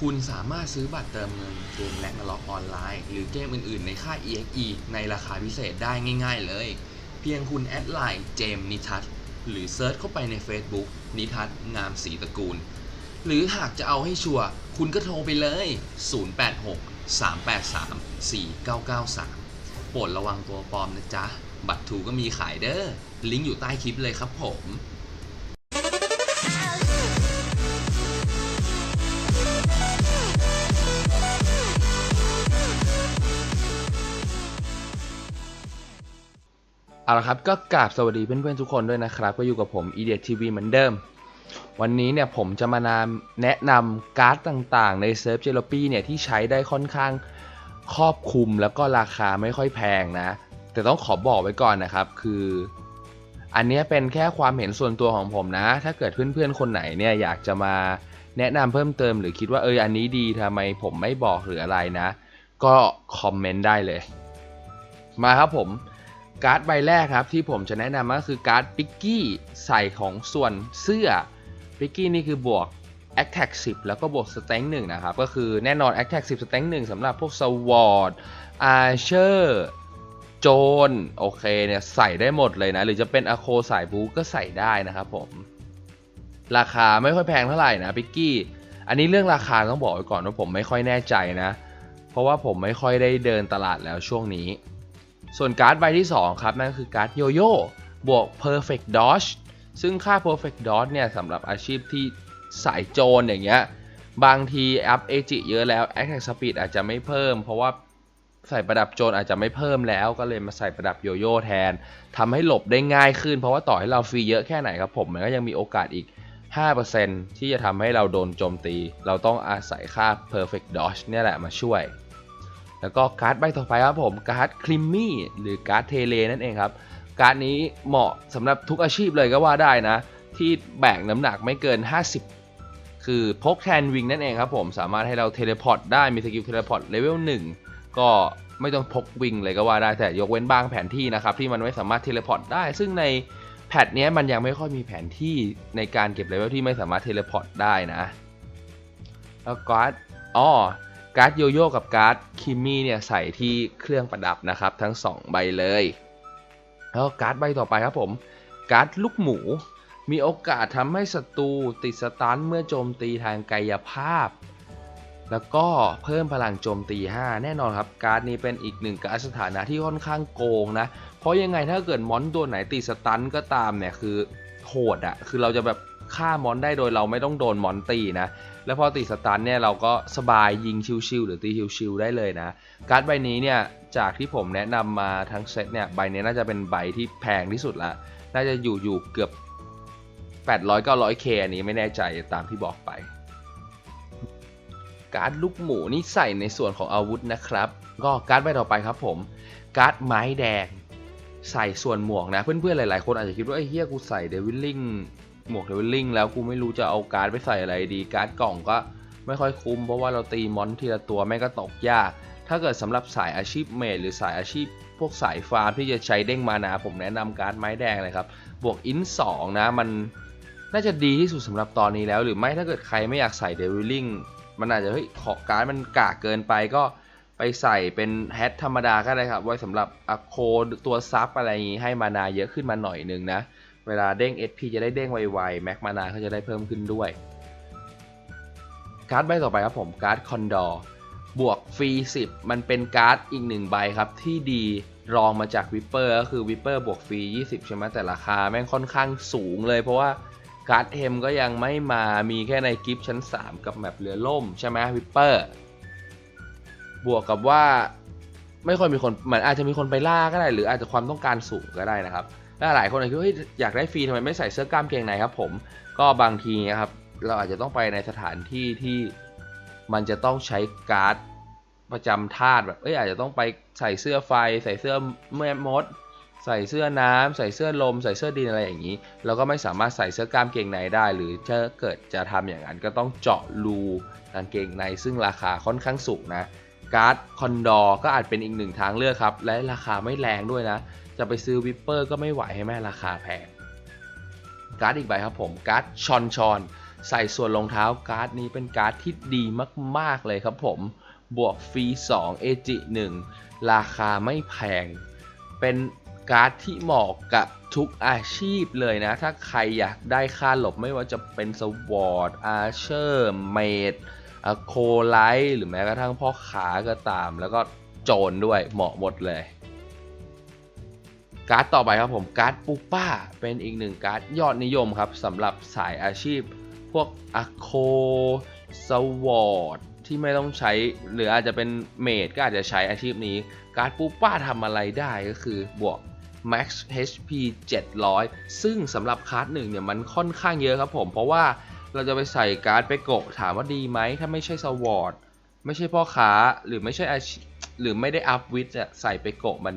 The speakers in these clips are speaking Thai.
คุณสามารถซื้อบัตรเติมเงินเกมแรงล็อกออนไลน์ หรือเกมอื่นๆ ในค่าย EXE ในราคาพิเศษได้ง่ายๆเลย เพียงคุณแอดไลน์เจมนิทัศหรือเซิร์ชเข้าไปใน Facebook นิทัศงามศรีตระกูล หรือหากจะเอาให้ชัวร์คุณก็โทรไปเลย 086 383 4993 โปรดระวังตัวปลอมนะจ๊ะ บัตรถูกก็มีขายเด้อ ลิงก์อยู่ใต้คลิปเลยครับผม เอาละครับก็กราบสวัสดีเพื่อนๆทุกคนด้วยนะครับ ก็อยู่กับผม e d ทีวีเหมือนเดิม วันนี้เนี่ยผมจะมานำแนะนำการ์ดต่างๆ ในเซิร์ฟเจลปี้เนี่ยที่ใช้ได้ค่อนข้างครอบคลุมแล้วก็ราคาไม่ค่อยแพงนะ แต่ต้องขอบอกไว้ก่อนนะครับ คือ อันนี้เป็นแค่ความเห็นส่วนตัวของผมนะ ถ้าเกิดเพื่อนๆคนไหนเนี่ยอยากจะมาแนะนำเพิ่มเติมหรือคิดว่าเอออันนี้ดีทำไมผมไม่บอกหรืออะไรนะ ก็คอมเมนต์ได้เลย มาครับผม การ์ดใบแรกครับที่ผมจะแนะนำก็คือการ์ดปิกกี้ใส่ของส่วนเสื้อปิกกี้นี่คือบวก Attack 10 แล้วก็บวก Strength 1นะครับ ก็คือแน่นอน Attack 10 Strength 1สำหรับพวก Sword Archer โจนโอเคเนี่ยใส่ได้หมดเลยนะ หรือจะเป็นอโคสายบูก็ใส่ได้นะครับผม ราคาไม่ค่อยแพงเท่าไหร่นะปิกกี้ อันนี้เรื่องราคาต้องบอกไว้ก่อนว่าผมไม่ค่อยแน่ใจนะ เพราะว่าผมไม่ค่อยได้เดินตลาดแล้วช่วงนี้ ส่วนการ์ดใบที่ 2 ครับ นั่นคือการ์ดโยโย่บวก Perfect Dodge ซึ่งค่า Perfect Dodge เนี่ยสำหรับอาชีพที่สายโจรอย่างเงี้ยบางทีอัพเอจิเยอะแล้ว Attack Speed อาจจะไม่เพิ่ม เพราะว่าใส่ประดับโจรอาจจะไม่เพิ่มแล้วก็เลยมาใส่ประดับโยโย่แทนทำให้หลบได้ง่ายขึ้น เพราะว่าต่อให้เราฟรีเยอะแค่ไหนครับผม มันก็ยังมีโอกาสอีก 5%ที่จะทำให้เราโดนโจมตี เราต้องอาศัยค่า Perfect Dodge เนี่ยแหละมาช่วย แล้วก็การ์ดใบต่อไปครับผมการ์ดคลิมมี่หรือการ์ดเทเลนั่นเองครับการ์ดนี้เหมาะสำหรับทุกอาชีพเลยก็ว่าได้นะ ที่แบกน้ำหนักไม่เกิน 50 คือพกแทนวิงนั่นเองครับผมสามารถให้เราเทเลพอร์ตได้มีสกิลเทเลพอร์ตเลเวล1ก็ไม่ต้องพกวิงเลยก็ว่าได้แต่ยกเว้นบางแผนที่นะครับที่มันไม่สามารถเทเลพอร์ตได้ ซึ่งในแพทเนี้ยมันยังไม่ค่อยมีแผนที่ในการเก็บเลเวลที่ไม่สามารถเทเลพอร์ตได้นะแล้วการ์ดอ๋อ การ์ดโยโย่กับการ์ดคิมมี่เนี่ยใส่ที่เครื่องประดับนะครับ ทั้ง 2 ใบเลยแล้วการ์ดใบต่อไปครับผม การ์ดลูกหมู มีโอกาสทำให้ศัตรูติดสตันเมื่อโจมตีทางกายภาพ แล้วก็เพิ่มพลังโจมตี 5 แน่นอนครับ การ์ดนี้เป็นอีกหนึ่งการ์ดสถานะที่ค่อนข้างโกงนะ เพราะยังไงถ้าเกิดมอนตัวไหนติดสตันก็ตามเนี่ยคือโหดอะคือเราจะแบบ ฆ่ามอนได้โดยเราไม่ต้องโดนมอนตีนะ แล้วพอติดสตันเนี่ยเราก็สบายยิงชิวๆหรือตีชิวๆได้เลยนะ การ์ดใบนี้เนี่ยจากที่ผมแนะนำมาทั้งเซตเนี่ยใบนี้น่าจะเป็นใบที่แพงที่สุดละ น่าจะอยู่อยู่เกือบ 800 900 k อันนี้ไม่แน่ใจตามที่บอกไป การ์ดลูกหมูนี่ใส่ในส่วนของอาวุธนะครับ ก็การ์ดใบต่อไปครับผม การ์ดไม้แดงใส่ส่วนหมวกนะ เพื่อนๆหลายๆคนอาจจะคิดว่าไอ้เฮียกูใส่เดวิลลิง หมวกเดวิลลิงแล้วกูไม่รู้จะเอาการ์ดไปใส่อะไรดี การ์ดกล่องก็ไม่ค่อยคุ้มเพราะว่าเราตีมอนทีละตัวแม่งก็ตกยาก ถ้าเกิดสำหรับสายอาชีพเมดหรือสายอาชีพพวกสายฟาร์มที่จะใช้เด้งมานาผมแนะนำการ์ดไม้แดงเลยครับ บวกอินสองนะมันน่าจะดีที่สุดสำหรับตอนนี้แล้ว หรือไม่ถ้าเกิดใครไม่อยากใส่เดวิลลิงมันอาจจะเฮ้ยขอการ์ดมันกากเกินไปก็ไปใส่เป็นแฮทธรรมดาก็ได้ครับ ไว้สำหรับอโคตัวซับอะไรอย่างงี้ให้มานาเยอะขึ้นมาหน่อยนึงนะ เวลาเด้ง SP จะได้เด้งไวๆแม็กมานาก็จะได้เพิ่มขึ้นด้วย การ์ดใบต่อไปครับผมการ์ดคอนดอร์บวกฟรี 10 มันเป็นการ์ดอีกหนึ่งใบครับ ที่ดีรองมาจากวิปเปอร์ก็คือวิปเปอร์บวกฟรี 20 ใช่ไหมแต่ราคาแม่งค่อนข้างสูงเลย เพราะว่าการ์ดเทมก็ยังไม่มามีแค่ในกิฟต์ชั้น 3 กับแมปเรือล่มใช่ไหมวิปเปอร์บวกกับว่าไม่ค่อยมีคนเหมือนอาจจะมีคนไปล่าก็ได้ หรืออาจจะความต้องการสูงก็ได้นะครับ ถ้าหลายคนอาจจะคิดว่าเฮ้ยอยากได้ฟรีทำไมไม่ใส่เสื้อกล้ามเกงในครับ ผมก็บางทีนะครับเราอาจจะต้องไปในสถานที่ที่มันจะต้องใช้การ์ดประจำธาตุแบบเอ้ยอาจจะต้องไปใส่เสื้อไฟ ใส่เสื้อแม่มด ใส่เสื้อน้ำใส่เสื้อลม ใส่เสื้อดินอะไรอย่างนี้เราก็ไม่สามารถใส่เสื้อกล้ามเกงในได้ หรือถ้าเกิดจะทำอย่างนั้นก็ต้องเจาะรูกางเกงใน ซึ่งราคาค่อนข้างสูงนะการ์ดคอนดอร์ก็อาจเป็นอีกหนึ่งทางเลือกครับ และราคาไม่แรงด้วยนะ จะไปซื้อวิปเปอร์ก็ไม่ไหวให้แม่ราคาแพงการ์ดอีกใบครับผมการ์ดชอนชอนใส่ส่วนรองเท้าการ์ดนี้เป็นการ์ดที่ดีมาก ๆ เลยครับผม บวกฟรี2 a g 1ราคาไม่แพง เป็นการ์ดที่เหมาะกับทุกอาชีพเลยนะ ถ้าใครอยากได้ค่าหลบไม่ว่าจะเป็นสวอร์ดอาร์เชอร์เมดโคไลท์หรือแม้กระทั่งพ่อขาก็ตาม แล้วก็โจรด้วยเหมาะหมดเลย การ์ดต่อไปครับผมการ์ดปูป้า เป็นอีกหนึ่งการ์ดยอดนิยมครับสำหรับสายอาชีพ พวกอะโคสวอร์ดที่ไม่ต้องใช้ หรืออาจจะเป็นเมดก็อาจจะใช้อาชีพนี้ การ์ดปูป้าทำอะไรได้ก็คือบวก max HP 700 ซึ่งสำหรับคาร์ดหนึ่งเนี่ยมันค่อนข้างเยอะครับผม เพราะว่าเราจะไปใส่การ์ดไปโกะถามว่าดีไหม ถ้าไม่ใช่สวอร์ดไม่ใช่พ่อค้าหรือไม่ใช่อาชีหรือไม่ได้อัพวิทใส่ไปโกะมัน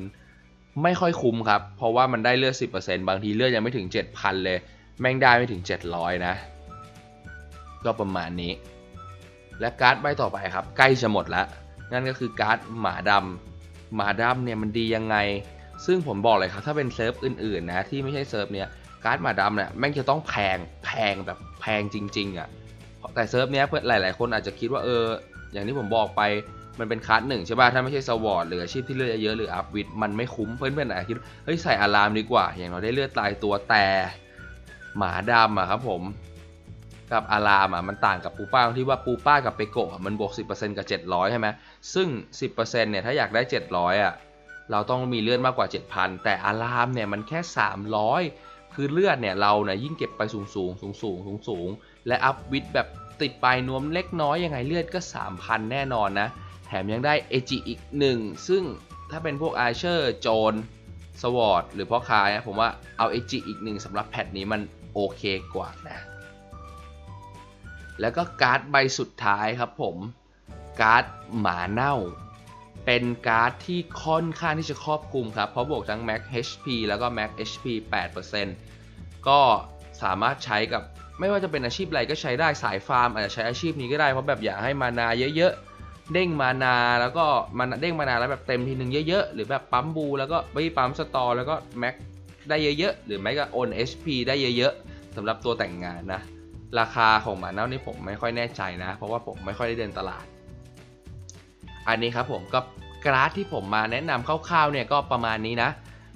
ไม่ค่อยคุ้มครับ เพราะว่ามันได้เลือด 10%บางทีเลือดยังไม่ถึง 7,000 เลย แม่งได้ไม่ถึง 700 นะ ก็ประมาณนี้ และการ์ดใบต่อไปครับ ใกล้จะหมดแล้วนั่นก็คือการ์ดหมาดำหมาดำเนี่ยมันดียังไง ซึ่งผมบอกเลยครับ ถ้าเป็นเซิร์ฟอื่นๆ นะ ที่ไม่ใช่เซิร์ฟเนี่ยการ์ดหมาดำเนี่ยแม่งจะต้องแพงแพงแบบแพงจริง ๆอะ่ะแต่เซิร์ฟเนี้ยเพื่อหลายๆ คนอาจจะคิดว่าเอออย่างที่ผมบอกไป มันเป็นคัสหนึ่งใช่ป่ะ ถ้าไม่ใช่สวอร์ดหรืออาชีพที่เลือดเยอะหรืออัพวิดมันไม่คุ้มเพื่อนๆอาจจะคิดเฮ้ยใส่อะลามดีกว่า อย่างเราได้เลือดตายตัวแต่หมาดำอะครับผม กับอารามอะมันต่างกับปูป้าตรงที่ว่าปูป้ากับเปโกะอะมันบวก 10%กับ 700 ใช่ไหมซึ่ง 10%เนี่ยถ้าอยากได้ 700อะเราต้องมีเลือดมากกว่า 7,000 แต่อารามเนี่ยมันแค่ 300 คือเลือดเนี่ยเราเนี่ยยิ่งเก็บไปสูงสูงสูงสูงสูงสูงและอัพวิดแบบติดปลายนวมเล็กน้อยยังไงเลือดก็ 3,000 แน่นอนนะ แถมยังได้เอจิอีกหนึ่งซึ่งถ้าเป็นพวกอาเชอร์โจนสวอร์ดหรือพ่อค้านี่ยผมว่าเอาเอจิอีกหนึ่งสำหรับแพทนี้มันโอเคกว่านะ แล้วก็การ์ดใบสุดท้ายครับผม การ์ดหมาเน่า เป็นการ์ดที่ค่อนข้างที่จะครอบคลุมครับ เพราะบวกทั้ง Max HP แล้วก็ Max HP 8%ก็สามารถใช้กับไม่ว่าจะเป็นอาชีพอะไรก็ใช้ได้สายฟาร์มอาจจะใช้อาชีพนี้ก็ได้ เพราะแบบอยากให้มานาเยอะๆ เด้งมานาแล้วก็มันเด้งมานาแล้วแบบเต็มทีหนึ่งเยอะๆ หรือแบบปั๊มบูแล้วก็ไม่ปั๊มสตอร์แล้วก็แม็กได้เยอะๆ หรือไม่ก็โอน HP ได้เยอะๆสำหรับตัวแต่งงานนะ ราคาของหมาเน่านี่ผมไม่ค่อยแน่ใจนะ เพราะว่าผมไม่ค่อยได้เดินตลาด อันนี้ครับผมก็กราฟที่ผมมาแนะนำคร่าวๆเนี่ยก็ประมาณนี้นะ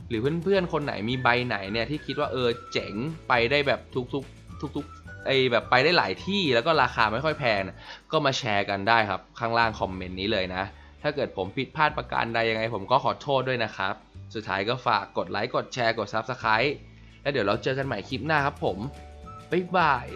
หรือเพื่อนๆคนไหนมีใบไหนเนี่ยที่คิดว่าเออเจ๋งไปได้แบบทุกๆทุกๆ ไอแบบไปได้หลายที่แล้วก็ราคาไม่ค่อยแพงนะก็มาแชร์กันได้ครับ ข้างล่างคอมเมนต์นี้เลยนะ ถ้าเกิดผมผิดพลาดประการใดยังไง ผมก็ขอโทษด้วยนะครับ สุดท้ายก็ฝากกดไลค์กดแชร์กด Subscribe แล้วเดี๋ยวเราเจอกันใหม่คลิปหน้าครับผมบ๊ายบาย